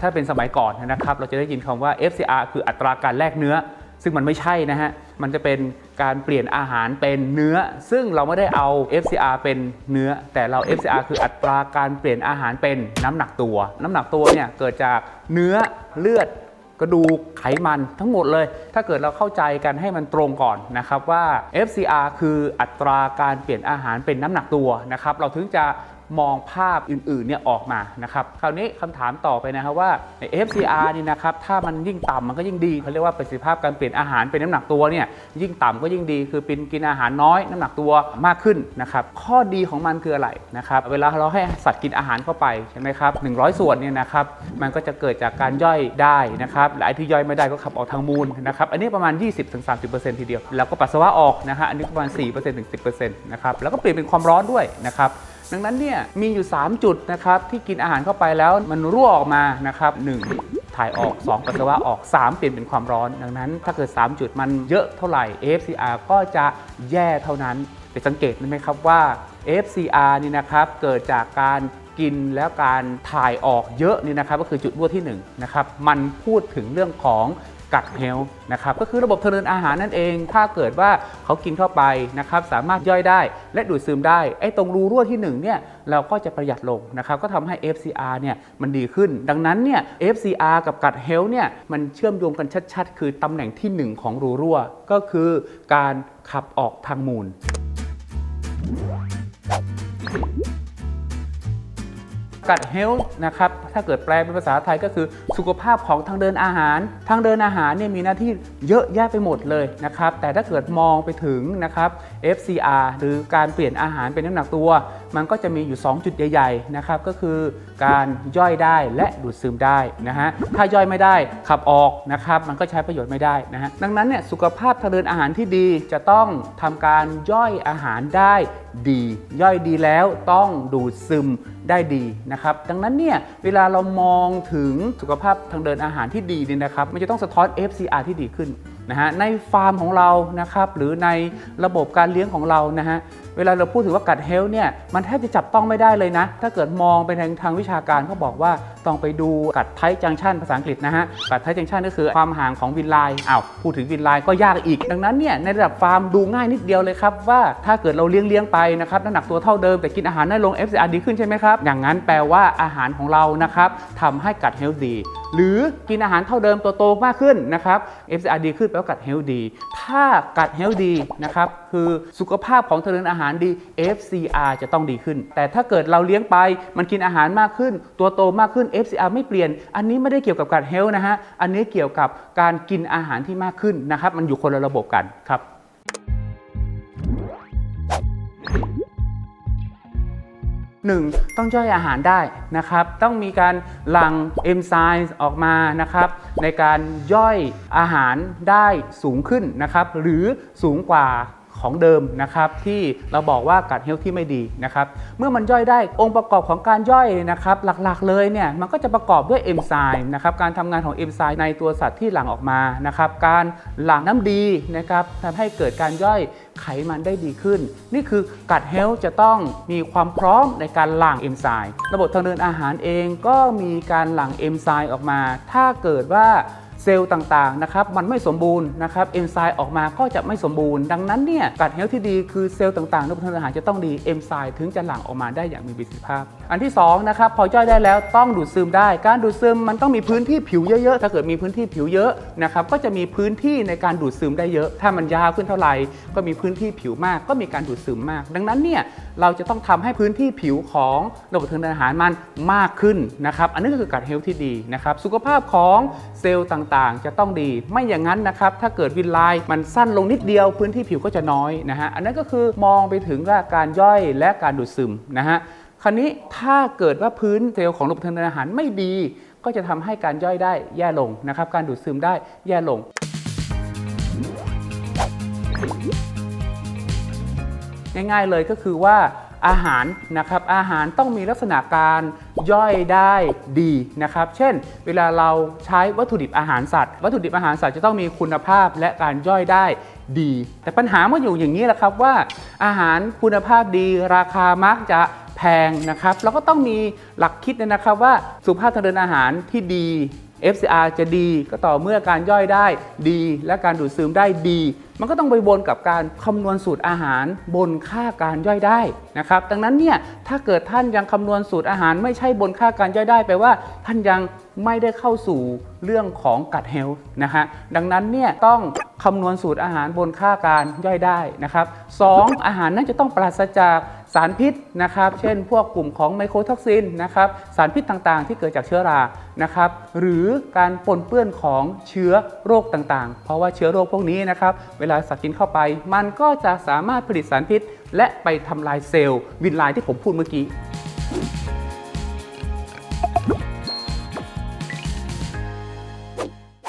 ถ้าเป็นสมัยก่อนนะครับ เราจะได้ยินคำว่า FCR คืออัตราการแลกเนื้อ ซึ่งมันไม่ใช่นะฮะ มันจะเป็นการเปลี่ยนอาหารเป็นเนื้อ ซึ่งเราไม่ได้เอา FCR เป็นเนื้อ แต่เรา FCR คืออัตราการเปลี่ยนอาหารเป็นน้ำหนักตัว น้ำหนักตัวเนี่ยเกิดจากเนื้อเลือดกระดูกไขมันทั้งหมดเลย ถ้าเกิดเราเข้าใจกันให้มันตรงก่อนนะครับว่า FCR คืออัตราการเปลี่ยนอาหารเป็นน้ำหนักตัวนะครับ เราถึงจะ มองภาพอื่นๆเนี่ยออกมานะครับคราวนี้คำถามต่อไปนะครับว่าใน FCR นี่นะครับถ้ามันยิ่งต่ำมันก็ยิ่งดีเขาเรียกว่าประสิทธิภาพการเปลี่ยนอาหารเป็นน้ำหนักตัวเนี่ยยิ่งต่ำก็ยิ่งดีคือเป็นกินอาหารน้อยน้ำหนักตัวมากขึ้นนะครับข้อดีของมันคืออะไรนะครับเวลาเราให้สัตว์กินอาหารเข้าไปใช่ไหมครับ100 ส่วนเนี่ยนะครับมันก็จะเกิดจากการย่อยได้นะครับและไอที่ย่อยไม่ได้ก็ขับออกทางมูลนะครับอันนี้ประมาณ 20-30%ทีเดียว แล้วก็ปัสสาวะออกนะฮะอันนี้ประมาณ 4%-10% นะครับแล้วก็เปลี่ยนเป็นความร้อนด้วยนะครับ ดังนั้นเนี่ยมีอยู่ 3 จุดนะครับที่กินอาหารเข้าไปแล้วมันรั่วออกมานะครับ1ถ่ายออก 2 ปัสสาวะออก 3 เปลี่ยนเป็นความร้อน ดังนั้น ถ้าเกิด 3 จุดมันเยอะเท่าไหร่ AFCR ก็จะแย่เท่านั้นไปสังเกตไหมครับว่า AFCR นี่นะครับเกิดจากการกินแล้วการถ่ายออกเยอะนี่นะครับก็คือจุดรั่วที่1นะครับมันพูดถึงเรื่องของ กัดเฮลนะครับก็คือระบบทางเดินอาหารนั่นเอง ถ้าเกิดว่าเขากินเข้าไปนะครับสามารถย่อยได้และดูดซึมได้ไอ้ตรงรูรั่วที่1เนี่ยเราก็จะประหยัดลงนะครับก็ทำให้ FCR เนี่ยมันดีขึ้น ดังนั้นเนี่ย FCR กับกัดเฮลเนี่ยมันเชื่อมโยงกันชัดๆ คือตำแหน่งทีหนึ่1 ของรูรั่ว ก็คือการขับออกทางมูล กัดเฮลท์นะครับ ถ้าเกิดแปลเป็นภาษาไทยก็คือสุขภาพของทางเดินอาหาร ทางเดินอาหารเนี่ยมีหน้าที่เยอะแยะไปหมดเลยนะครับ แต่ถ้าเกิดมองไปถึงนะครับ FCR หรือการเปลี่ยนอาหารเป็นน้ำหนักตัว มันก็จะมีอยู่ 2 จุดใหญ่ๆนะครับก็คือการย่อยได้และดูดซึมได้นะฮะถ้าย่อยไม่ได้ขับออกนะครับมันก็ใช้ประโยชน์ไม่ได้นะฮะดังนั้นเนี่ยสุขภาพทางเดินอาหารที่ดีจะต้องทำการย่อยอาหารได้ดี ย่อยดีแล้วต้องดูดซึมได้ดีนะครับดังนั้นเนี่ยเวลาเรามองถึงสุขภาพทางเดินอาหารที่ดีเนี่ยนะครับมันจะต้องสะท้อน FCR ที่ดีขึ้นนะฮะในฟาร์มของเรานะครับหรือในระบบการเลี้ยงของเรานะฮะเวลาเราพูดถึงว่ากัดเฮลเนี่ยมันแทบจะจับต้องไม่ได้เลยนะ ถ้าเกิดมองไปทางทางวิชาการเขาบอกว่าต้องไปดูกัดไทจังชันภาษาอังกฤษนะฮะ กัดไทจังชันก็คือความห่างของวินไลน์อ้าวพูดถึงวินไลน์ก็ยากอีก ดังนั้นเนี่ยในระดับฟาร์มดูง่ายนิดเดียวเลยครับว่าถ้าเกิดเราเลี้ยงเลี้ยงไปนะครับน้ำหนักตัวเท่าเดิมแต่กินอาหารน้อยลง FCR ดีขึ้นใช่ไหมครับอย่างนั้นแปลว่าอาหารของเรานะครับทำให้กัดเฮลดีหรือกินอาหารเท่าเดิมตัวโตมากขึ้นนะครับ FCR ดีขึ้นแปลว่ากัดเฮลดีถ้ากัดเฮลดีนะครับคือสุขภาพของทางเดินอาหารดี FCR จะต้องดีขึ้น แต่ถ้าเกิดเราเลี้ยงไปมันกินอาหารมากขึ้น ตัวโตมากขึ้น FCR ไม่เปลี่ยน อันนี้ไม่ได้เกี่ยวกับกัดเฮลนะฮะ อันนี้เกี่ยวกับการกินอาหารที่มากขึ้นนะครับ มันอยู่คนละระบบกันครับหนึ่งต้องย่อยอาหารได้นะครับ ต้องมีการหลั่งเอนไซม์ออกมานะครับ ในการย่อยอาหารได้สูงขึ้นนะครับ หรือสูงกว่า ของเดิมนะครับที่เราบอกว่ากัดเฮลที่ไม่ดีนะครับเมื่อมันย่อยได้องค์ประกอบของการย่อยนะครับหลักๆเลยเนี่ยมันก็จะประกอบด้วยเอนไซม์นะครับการทำงานของเอนไซม์ในตัวสัตว์ที่หลั่งออกมานะครับการหลั่งน้ำดีนะครับทำให้เกิดการย่อยไขมันได้ดีขึ้น นี่คือกัดเฮลจะต้องมีความพร้อมในการหลั่งเอนไซม์ระบบทางเดินอาหารเองก็มีการหลั่งเอนไซม์ออกมา ถ้าเกิดว่า เซลล์ต่างๆนะครับมันไม่สมบูรณ์นะครับเอนไซม์ออกมาก็จะไม่สมบูรณ์ ดังนั้นเนี่ยกัดเฮลที่ดีคือเซลล์ต่างๆในระบบทางเดินอาหารจะต้องดีเอนไซม์ถึงจะหลั่งออกมาได้อย่างมีประสิทธิภาพ อันที่สองนะครับพอย่อยได้แล้วต้องดูดซึมได้ การดูดซึมมันต้องมีพื้นที่ผิวเยอะๆ ถ้าเกิดมีพื้นที่ผิวเยอะนะครับก็จะมีพื้นที่ในการดูดซึมได้เยอะ ถ้ามันยาวขึ้นเท่าไหร่ก็มีพื้นที่ผิวมากก็มีการดูดซึมมาก ดังนั้นเนี่ย เราจะต้องทำให้พื้นที่ผิวของระบบทางเดินอาหารมันมากขึ้นนะครับ อันนี้ก็คือการเฮลที่ดีนะครับ สุขภาพของเซลล์ต่างๆ จะต้องดี ไม่อย่างนั้นนะครับ ถ้าเกิดวินไลน์มันสั้นลงนิดเดียว พื้นที่ผิวก็จะน้อยนะฮะ อันนั้นก็คือมองไปถึงาการย่อยและการดูดซึมนะฮะ คราวนี้ถ้าเกิดว่าพื้นเซลล์ของระบบทางเดินอาหารไม่ดี ก็จะทำให้การย่อยได้แย่ลงนะครับ การดูดซึมได้แย่ลง ง่าย ๆ เลยก็คือว่าอาหารนะครับอาหารต้องมีลักษณะการย่อยได้ดีนะครับ เช่น เวลาเราใช้วัตถุดิบอาหารสัตว์ วัตถุดิบอาหารสัตว์จะต้องมีคุณภาพและการย่อยได้ดี แต่ปัญหามันอยู่อย่างนี้แหละครับว่า อาหารคุณภาพดี ราคามักจะแพงนะครับเราก็ต้องมีหลักคิดนะครับว่าสุขภาพทางเดินอาหารที่ดี FCR จะดีก็ต่อเมื่อการย่อยได้ดี และการดูดซึมได้ดี มันก็ต้องไปบนกับการคำนวณสูตรอาหารบนค่าการย่อยได้นะครับดังนั้นเนี่ยถ้าเกิดท่านยังคำนวณสูตรอาหารไม่ใช่บนค่าการย่อยได้แปลว่าท่านยัง ไม่ได้เข้าสู่เรื่องของกัดเฮลนะฮะดังนั้นเนี่ยต้องคำนวณสูตรอาหารบนค่าการย่อยได้นะครับสองอาหารนั้นจะต้องปราศจากสารพิษนะครับ เช่น พวกกลุ่มของไมโครท็อกซินนะครับ สารพิษต่างๆ ที่เกิดจากเชื้อรานะครับ หรือการปนเปื้อนของเชื้อโรคต่างๆ เพราะว่าเชื้อโรคพวกนี้นะครับ เวลาสัตว์กินเข้าไป มันก็จะสามารถผลิตสารพิษ และไปทำลายเซลล์วินไลน์ที่ผมพูดเมื่อกี้